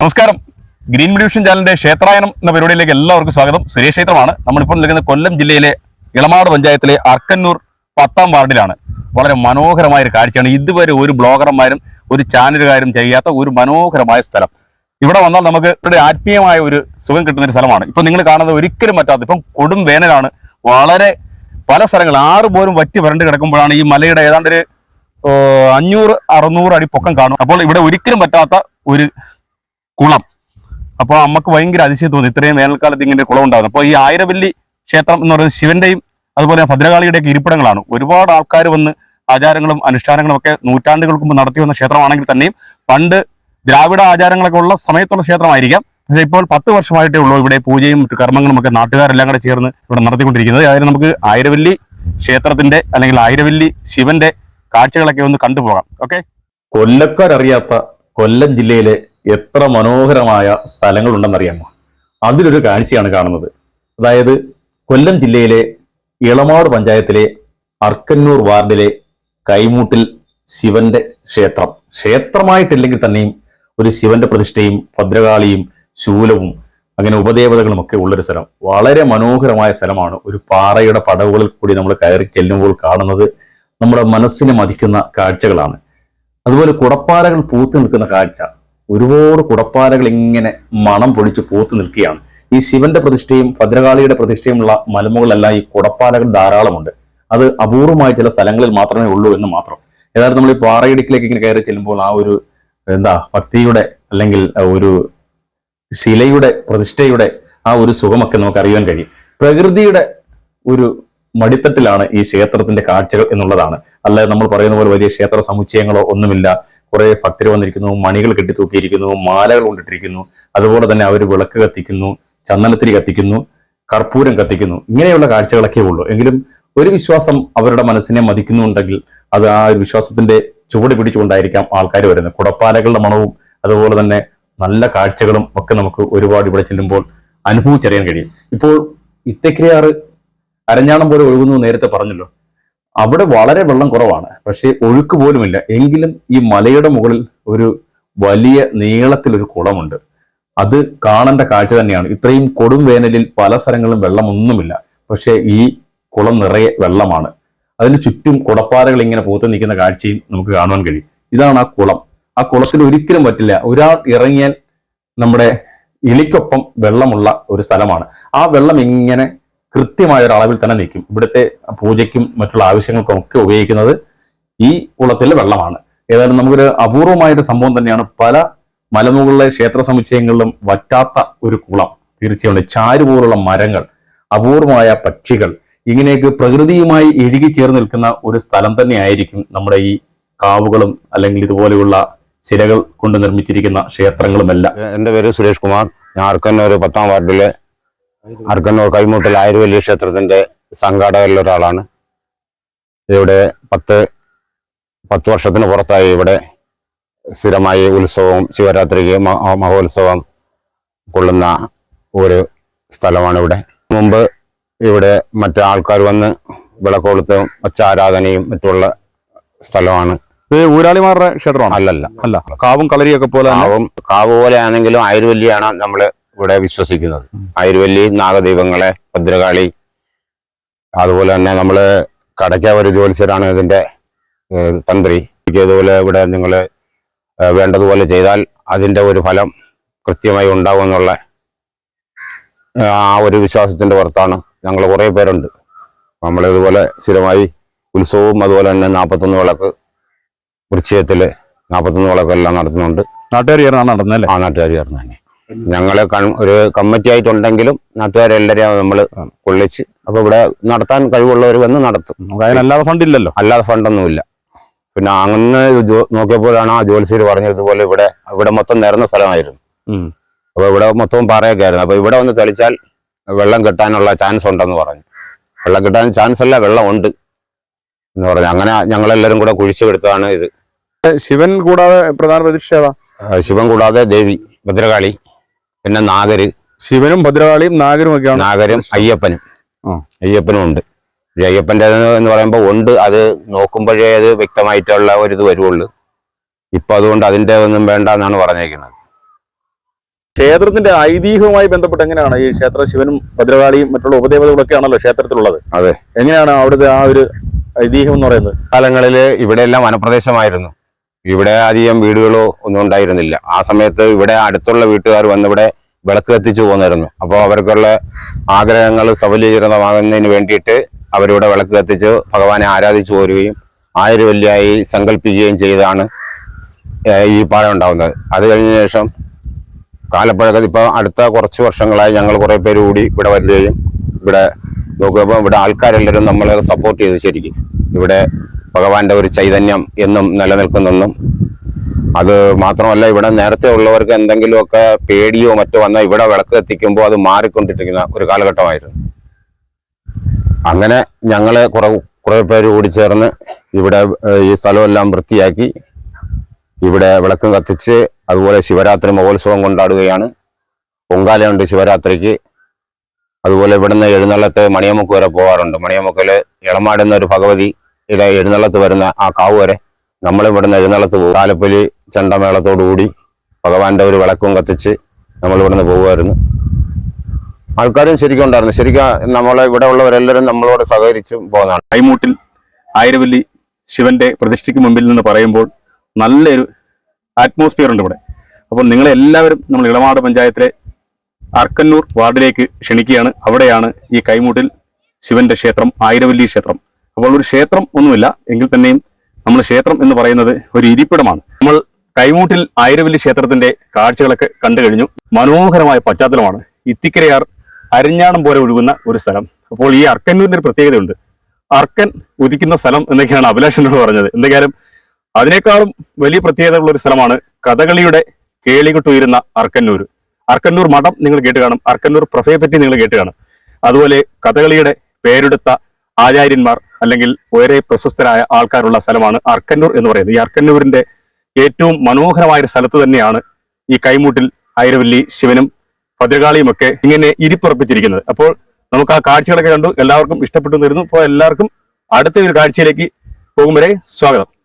നമസ്കാരം. ഗ്രീൻ മ്യൂഷൻ ചാനലിന്റെ ക്ഷേത്രായനം എന്ന പരിപാടിയിലേക്ക് എല്ലാവർക്കും സ്വാഗതം. സുരേഷ് ക്ഷേത്രമാണ്. നമ്മളിപ്പോൾ നിൽക്കുന്ന കൊല്ലം ജില്ലയിലെ ഇളമാട് പഞ്ചായത്തിലെ അർക്കന്നൂർ പത്താം വാർഡിലാണ്. വളരെ മനോഹരമായ ഒരു കാഴ്ചയാണ്. ഇതുവരെ ഒരു ബ്ലോഗർമാരും ഒരു ചാനലുകാരും ചെയ്യാത്ത ഒരു മനോഹരമായ സ്ഥലം. ഇവിടെ വന്നാൽ നമുക്ക് ഇവിടെ ആത്മീയമായ ഒരു സുഖം കിട്ടുന്ന ഒരു സ്ഥലമാണ്. ഇപ്പൊ നിങ്ങൾ കാണുന്നത് ഒരിക്കലും പറ്റാത്ത ഇപ്പം കൊടും വേനലാണ്. വളരെ പല സ്ഥലങ്ങൾ ആറ് പോലും വറ്റി വരണ്ട് കിടക്കുമ്പോഴാണ് ഈ മലയുടെ ഏതാണ്ട് ഒരു അഞ്ഞൂറ് അറുന്നൂറ് അടി പൊക്കം കാണും അപ്പോൾ ഇവിടെ ഒരിക്കലും പറ്റാത്ത ഒരു കുളം. അപ്പോൾ അമ്മയ്ക്ക് ഭയങ്കര അതിശയം തോന്നി. ഇത്രയും വേനൽക്കാലത്ത് ഇങ്ങനെ കുളം ഉണ്ടാകുന്നു അപ്പോൾ ഈ ആയിരവല്ലി ക്ഷേത്രം എന്ന് പറയുന്നത് ശിവന്റെയും അതുപോലെ ഭദ്രകാളിയുടെയൊക്കെ ഇരിപ്പിടങ്ങളാണ്. ഒരുപാട് ആൾക്കാർ വന്ന് ആചാരങ്ങളും അനുഷ്ഠാനങ്ങളും ഒക്കെ നൂറ്റാണ്ടുകൾക്ക് മുമ്പ് നടത്തി വന്ന ക്ഷേത്രമാണെങ്കിൽ തന്നെയും പണ്ട് ദ്രാവിഡ ആചാരങ്ങളൊക്കെ ഉള്ള സമയത്തുള്ള ക്ഷേത്രമായിരിക്കാം. പക്ഷേ ഇപ്പോൾ പത്ത് വർഷമായിട്ടേ ഉള്ളൂ ഇവിടെ പൂജയും മറ്റു കർമ്മങ്ങളും ഒക്കെ നാട്ടുകാരെല്ലാം കൂടെ ചേർന്ന് ഇവിടെ നടത്തിക്കൊണ്ടിരിക്കുന്നത്. അതായത് നമുക്ക് ആയിരവല്ലി ക്ഷേത്രത്തിന്റെ അല്ലെങ്കിൽ ആയിരവല്ലി ശിവന്റെ കാഴ്ചകളൊക്കെ ഒന്ന് കണ്ടുപോകാം. ഓക്കെ? കൊല്ലക്കാരറിയാത്ത കൊല്ലം ജില്ലയിലെ എത്ര മനോഹരമായ സ്ഥലങ്ങളുണ്ടെന്നറിയാമോ? അതിലൊരു കാഴ്ചയാണ് കാണുന്നത്. അതായത് കൊല്ലം ജില്ലയിലെ ഇളമാട് പഞ്ചായത്തിലെ അർക്കന്നൂർ വാർഡിലെ കൈമൂട്ടിൽ ശിവന്റെ ക്ഷേത്രം. ക്ഷേത്രമായിട്ടില്ലെങ്കിൽ തന്നെയും ഒരു ശിവന്റെ പ്രതിഷ്ഠയും ഭദ്രകാളിയും ശൂലവും അങ്ങനെ ഉപദേവതകളും ഒക്കെ ഉള്ളൊരു സ്ഥലം. വളരെ മനോഹരമായ സ്ഥലമാണ്. ഒരു പാറയുടെ പടവുകളിൽ കൂടി നമ്മൾ കയറി ചെല്ലുമ്പോൾ കാണുന്നത് നമ്മുടെ മനസ്സിനെ മതിക്കുന്ന കാഴ്ചകളാണ്. അതുപോലെ കുടപ്പാറകൾ പൂത്തു നിൽക്കുന്ന കാഴ്ച. ഒരുപാട് കുടപ്പാലകൾ ഇങ്ങനെ മണം പൊടിച്ച് പൂത്തു നിൽക്കുകയാണ്. ഈ ശിവന്റെ പ്രതിഷ്ഠയും ഭദ്രകാളിയുടെ പ്രതിഷ്ഠയുമുള്ള മലമുകളെല്ലാം ഈ കുടപ്പാലകൾ ധാരാളമുണ്ട്. അത് അപൂർവമായ ചില സ്ഥലങ്ങളിൽ മാത്രമേ ഉള്ളൂ എന്ന് മാത്രം. ഏതായാലും നമ്മൾ ഈ പാറയിടുക്കിലേക്ക് ഇങ്ങനെ കയറി ചെല്ലുമ്പോൾ ആ ഒരു എന്താ ഭക്തിയുടെ അല്ലെങ്കിൽ ഒരു ശിലയുടെ പ്രതിഷ്ഠയുടെ ആ ഒരു സുഖമൊക്കെ നമുക്ക് അറിയാൻ കഴിയും. പ്രകൃതിയുടെ ഒരു മടിത്തട്ടിലാണ് ഈ ക്ഷേത്രത്തിന്റെ കാഴ്ചകൾ എന്നുള്ളതാണ്. അല്ലാതെ നമ്മൾ പറയുന്ന പോലെ വലിയ ക്ഷേത്ര സമുച്ചയങ്ങളോ ഒന്നുമില്ല. കുറെ ഭക്തർ വന്നിരിക്കുന്നു മണികൾ കെട്ടി തൂക്കിയിരിക്കുന്നു മാലകൾ കൊണ്ടിട്ടിരിക്കുന്നു. അതുപോലെ തന്നെ അവർ വിളക്ക് കത്തിക്കുന്നു ചന്ദനത്തിരി കത്തിക്കുന്നു കർപ്പൂരം കത്തിക്കുന്നു. ഇങ്ങനെയുള്ള കാഴ്ചകളൊക്കെ ഉള്ളൂ. എങ്കിലും ഒരു വിശ്വാസം അവരുടെ മനസ്സിനെ മതിക്കുന്നുണ്ടെങ്കിൽ അത് ആ വിശ്വാസത്തിന്റെ ചുവട് പിടിച്ചുകൊണ്ടായിരിക്കാം ആൾക്കാർ വരുന്നത്. കുടപ്പാലകളുടെ മണവും അതുപോലെ തന്നെ നല്ല കാഴ്ചകളും ഒക്കെ നമുക്ക് ഒരുപാട് ഇവിടെ ചെല്ലുമ്പോൾ അനുഭവിച്ചറിയാൻ കഴിയും. ഇപ്പോൾ ഇത്തക്കരയാറ് അരഞ്ഞാണം പോലെ ഒഴുകുന്നു നേരത്തെ പറഞ്ഞല്ലോ. അവിടെ വളരെ വെള്ളം കുറവാണ്. പക്ഷേ ഒഴുക്ക് പോലുമില്ല. എങ്കിലും ഈ മലയുടെ മുകളിൽ ഒരു വലിയ നീളത്തിലൊരു കുളമുണ്ട്. അത് കാണേണ്ട കാഴ്ച തന്നെയാണ്. ഇത്രയും കൊടും വേനലിൽ പല സ്ഥലങ്ങളിലും വെള്ളമൊന്നുമില്ല. പക്ഷേ ഈ കുളം നിറയെ വെള്ളമാണ്. അതിന് ചുറ്റും കുടപ്പാറകൾ ഇങ്ങനെ പൂത്ത് നിൽക്കുന്ന കാഴ്ചയും നമുക്ക് കാണുവാൻ കഴിയും. ഇതാണ് ആ കുളം. ആ കുളത്തിൽ ഒരിക്കലും പറ്റില്ല. ഒരാൾ ഇറങ്ങിയാൽ നമ്മുടെ ഇളിക്കൊപ്പം വെള്ളമുള്ള ഒരു സ്ഥലമാണ്. ആ വെള്ളം ഇങ്ങനെ കൃത്യമായ ഒരു അളവിൽ തന്നെ നിൽക്കും ഇവിടുത്തെ പൂജയ്ക്കും മറ്റുള്ള ആവശ്യങ്ങൾക്കും ഒക്കെ ഉപയോഗിക്കുന്നത് ഈ കുളത്തിലെ വെള്ളമാണ്. ഏതായാലും നമുക്കൊരു അപൂർവമായൊരു സംഭവം തന്നെയാണ് പല മലമുകളിലെ ക്ഷേത്ര സമുച്ചയങ്ങളിലും വറ്റാത്ത ഒരു കുളം. തീർച്ചയായും ചാരു പോലുള്ള മരങ്ങൾ അപൂർവമായ പക്ഷികൾ ഇങ്ങനെയൊക്കെ പ്രകൃതിയുമായി ഇഴുകി ചേർന്ന് നിൽക്കുന്ന ഒരു സ്ഥലം തന്നെയായിരിക്കും നമ്മുടെ ഈ കാവുകളും അല്ലെങ്കിൽ ഇതുപോലെയുള്ള ശിലകൾ കൊണ്ട് നിർമ്മിച്ചിരിക്കുന്ന ക്ഷേത്രങ്ങളുമെല്ലാം. എന്റെ പേര് സുരേഷ് കുമാർ. ഞാൻ ഒരു പത്താം വാർഡിലെ അർക്കന്നൂർ കൈമൂട്ടിൽ ആയുർവല്യ ക്ഷേത്രത്തിന്റെ സംഘാടകരിൽ ഒരാളാണ്. ഇവിടെ പത്ത് പത്ത് വർഷത്തിന് പുറത്തായി ഇവിടെ സ്ഥിരമായി ഉത്സവവും ശിവരാത്രിക്ക് മഹോത്സവം കൊള്ളുന്ന ഒരു സ്ഥലമാണ് ഇവിടെ മുമ്പ് ഇവിടെ മറ്റു ആൾക്കാർ വന്ന് വിളക്കോളത്തും വച്ചാരാധനയും മറ്റുള്ള സ്ഥലമാണ്. ഇത് ഊരാളിമാരുടെ ക്ഷേത്രമാണ്? അല്ലല്ല. അല്ല. കാവും കളരിയൊക്കെ പോലെ കാവും കാവ് പോലെ ആണെങ്കിലും ആയുർവല്യാണ് നമ്മൾ ഇവിടെ വിശ്വസിക്കുന്നത്. ആയുർവല്ലി നാഗദൈവങ്ങളെ ഭദ്രകാളി അതുപോലെ തന്നെ നമ്മൾ കടയ്ക്ക ഒരു ജ്യോത്സ്യരാണ് ഇതിന്റെ ഏഹ്, തന്ത്രി. ഇതുപോലെ ഇവിടെ നിങ്ങൾ വേണ്ടതുപോലെ ചെയ്താൽ അതിന്റെ ഒരു ഫലം കൃത്യമായി ഉണ്ടാവും എന്നുള്ള ആ ഒരു വിശ്വാസത്തിന്റെ പുറത്താണ് ഞങ്ങൾ കുറേ പേരുണ്ട്. നമ്മൾ ഇതുപോലെ സ്ഥിരമായി ഉത്സവവും അതുപോലെ തന്നെ നാൽപ്പത്തൊന്ന് വിളക്ക് വൃശ്ചയത്തിൽ നാൽപ്പത്തൊന്ന് വിളക്കെല്ലാം നടത്തുന്നുണ്ട്. നാട്ടുകാർ ചേർന്നാണ് നടന്നല്ലേ? ആ നാട്ടുകാർ ചേർന്ന് തന്നെ. ഞങ്ങൾ ഒരു കമ്മിറ്റി ആയിട്ടുണ്ടെങ്കിലും നാട്ടുകാരെല്ലാരെയും നമ്മൾ കൊള്ളിച്ച് അപ്പൊ ഇവിടെ നടത്താൻ കഴിവുള്ളവർ വന്ന് നടത്തും. അല്ലാതെ അതിനല്ലാതെ ഫണ്ട് ഇല്ലല്ലോ? അല്ലാതെ ഫണ്ടൊന്നുമില്ല പിന്നെ അങ്ങനെ നോക്കിയപ്പോഴാണ് ആ ജോത്സ്യർ പറഞ്ഞതുപോലെ ഇവിടെ ഇവിടെ മൊത്തം നിരന്ന സ്ഥലമായിരുന്നു. അപ്പൊ ഇവിടെ മൊത്തം പാറയൊക്കെ ആയിരുന്നു. അപ്പൊ ഇവിടെ വന്ന് തെളിച്ചാൽ വെള്ളം കിട്ടാനുള്ള ചാൻസ് ഉണ്ടെന്ന് പറഞ്ഞു. വെള്ളം കിട്ടാൻ ചാൻസ് അല്ല വെള്ളം ഉണ്ട് എന്ന് പറഞ്ഞു. അങ്ങനെ ഞങ്ങളെല്ലാരും കൂടെ കുഴിച്ചെടുത്താണ് ഇത്. ശിവൻ കൂടാതെ പ്രധാന പ്രതിഷ്ഠ ശിവൻ കൂടാതെ ദേവി ഭദ്രകാളി. പിന്നെ നാഗര്. ശിവനും ഭദ്രകാളിയും നാഗരും ഒക്കെയാണ്. നാഗരും അയ്യപ്പനും. അയ്യപ്പനും ഉണ്ട്. അയ്യപ്പന്റെ എന്ന് പറയുമ്പോൾ ഉണ്ട്. അത് നോക്കുമ്പോഴേ അത് വ്യക്തമായിട്ടുള്ള ഒരു ഇത് വരുള്ളൂ ഇപ്പൊ അതുകൊണ്ട് അതിന്റെ ഒന്നും വേണ്ട എന്നാണ് പറഞ്ഞേക്കുന്നത്. ക്ഷേത്രത്തിന്റെ ഐതിഹ്യവുമായി ബന്ധപ്പെട്ട് എങ്ങനെയാണ് ഈ ക്ഷേത്ര ശിവനും ഭദ്രകാളിയും മറ്റുള്ള ഉപദേവതകളൊക്കെ ആണല്ലോ ക്ഷേത്രത്തിലുള്ളത്? അതെ. എങ്ങനെയാണ് അവിടുത്തെ ആ ഒരു ഐതിഹ്യം എന്ന് പറയുന്നത്? കാലങ്ങളിൽ ഇവിടെയെല്ലാം വനപ്രദേശമായിരുന്നു. ഇവിടെ അധികം വീടുകളോ ഒന്നും ഉണ്ടായിരുന്നില്ല. ആ സമയത്ത് ഇവിടെ അടുത്തുള്ള വീട്ടുകാർ വന്നിവിടെ വിളക്ക് കത്തിച്ചു പോന്നിരുന്നു അപ്പോൾ അവർക്കുള്ള ആഗ്രഹങ്ങൾ സഫലീകൃതമാകുന്നതിന് വേണ്ടിയിട്ട് അവരിവിടെ വിളക്ക് കത്തിച്ച് ഭഗവാനെ ആരാധിച്ചു പോരുകയും ആയുർവല്യായി സങ്കല്പിക്കുകയും ചെയ്താണ് ഈ പാലം ഉണ്ടാകുന്നത്. അത് കഴിഞ്ഞ ശേഷം കാലപ്പഴക്കത്തിൽ ഇപ്പോൾ അടുത്ത കുറച്ച് വർഷങ്ങളായി ഞങ്ങൾ കുറേ പേര് കൂടി ഇവിടെ വരികയും ഇവിടെ നോക്കുമ്പോൾ ഇവിടെ ആൾക്കാരെല്ലാവരും നമ്മളെ സപ്പോർട്ട് ചെയ്ത് ശരിക്കും. ഇവിടെ ഭഗവാന്റെ ഒരു ചൈതന്യം എന്നും നിലനിൽക്കുന്നെന്നും. അത് മാത്രമല്ല ഇവിടെ നേരത്തെ ഉള്ളവർക്ക് എന്തെങ്കിലുമൊക്കെ പേടിയോ മറ്റോ വന്നാൽ ഇവിടെ വിളക്ക് എത്തിക്കുമ്പോൾ അത് മാറിക്കൊണ്ടിരിക്കുന്ന ഒരു കാലഘട്ടമായിരുന്നു. അങ്ങനെ ഞങ്ങൾ കുറെ കുറെ പേര് കൂടി ചേർന്ന് ഇവിടെ ഈ സ്ഥലമെല്ലാം വൃത്തിയാക്കി. ഇവിടെ വിളക്ക് കത്തിച്ച് അതുപോലെ ശിവരാത്രി മഹോത്സവം കൊണ്ടാടുകയാണ്. പൊങ്കാലയുണ്ട് ശിവരാത്രിക്ക്. അതുപോലെ ഇവിടുന്ന് എഴുന്നള്ളത്ത് മണിയമുക്ക് വരെ പോകാറുണ്ട്. മണിയമുക്കിൽ ഇളമാടുന്ന ഒരു ഭഗവതിയുടെ എഴുന്നള്ളത്ത് വരുന്ന ആ കാവ് വരെ നമ്മൾ ഇവിടുന്ന് എഴുന്നള്ളത്ത് പോകും. താലപ്പൊലി ചണ്ടമേളത്തോടുകൂടി ഭഗവാന്റെ ഒരു വിളക്കും കത്തിച്ച് നമ്മൾ ഇവിടുന്ന് പോകുമായിരുന്നു. ആൾക്കാരും ശരിക്കും ഉണ്ടായിരുന്നു. ശരിക്കും നമ്മളെ ഇവിടെ ഉള്ളവരെല്ലാവരും നമ്മളോട് സഹകരിച്ചു പോകുന്നതാണ് കൈമൂട്ടിൽ ആയിരവല്ലി ശിവന്റെ പ്രതിഷ്ഠയ്ക്ക് മുമ്പിൽ നിന്ന് പറയുമ്പോൾ നല്ലൊരു ആറ്റ്മോസ്ഫിയർ ഉണ്ട് ഇവിടെ. അപ്പോൾ നിങ്ങളെ എല്ലാവരും നമ്മൾ ഇളമാട് പഞ്ചായത്തിലെ അർക്കന്നൂർ വാർഡിലേക്ക് ക്ഷണിക്കുകയാണ്. അവിടെയാണ് ഈ കൈമൂട്ടിൽ ശിവന്റെ ക്ഷേത്രം ആയിരവല്ലി ക്ഷേത്രം. അപ്പോൾ ഒരു ക്ഷേത്രം ഒന്നുമില്ല. എങ്കിൽ തന്നെയും നമ്മൾ ക്ഷേത്രം എന്ന് പറയുന്നത് ഒരു ഇരിപ്പിടമാണ്. നമ്മൾ കൈമൂട്ടിൽ ആയിരവല്ലി ക്ഷേത്രത്തിന്റെ കാഴ്ചകളൊക്കെ കണ്ടു കഴിഞ്ഞു. മനോഹരമായ പശ്ചാത്തലമാണ് ഇത്തിക്കരയാർ അരിഞ്ഞാണം പോലെ ഒഴുകുന്ന ഒരു സ്ഥലം. അപ്പോൾ ഈ അർക്കന്നൂരിന്റെ ഒരു പ്രത്യേകതയുണ്ട്. അർക്കൻ ഉദിക്കുന്ന സ്ഥലം എന്നൊക്കെയാണ് അഭിലാഷനോട് പറഞ്ഞത്. എന്തെങ്കിലും അതിനേക്കാളും വലിയ പ്രത്യേകതയുള്ള ഒരു സ്ഥലമാണ് കഥകളിയുടെ കേളികൊട്ടുയരുന്ന അർക്കന്നൂർ. അർക്കന്നൂർ മഠം നിങ്ങൾ കേട്ട് കാണും അർക്കന്നൂർ പ്രഫയെ പറ്റി നിങ്ങൾ കേട്ട് കാണും അതുപോലെ കഥകളിയുടെ പേരെടുത്ത ആചാര്യന്മാർ അല്ലെങ്കിൽ വളരെ പ്രശസ്തരായ ആൾക്കാരുള്ള സ്ഥലമാണ് അർക്കന്നൂർ എന്ന് പറയുന്നത്. ഈ അർക്കന്നൂരിന്റെ ഏറ്റവും മനോഹരമായ ഒരു സ്ഥലത്ത് തന്നെയാണ് ഈ കൈമൂട്ടിൽ ഐരവല്ലി ശിവനും ഭദ്രകാളിയുമൊക്കെ ഇങ്ങനെ ഇരിപ്പുറപ്പിച്ചിരിക്കുന്നത്. അപ്പോൾ നമുക്ക് ആ കാഴ്ചകളൊക്കെ കണ്ടു. എല്ലാവർക്കും ഇഷ്ടപ്പെട്ടു തരുന്നു അപ്പോൾ എല്ലാവർക്കും അടുത്ത ഒരു കാഴ്ചയിലേക്ക് പോകും വരെ സ്വാഗതം.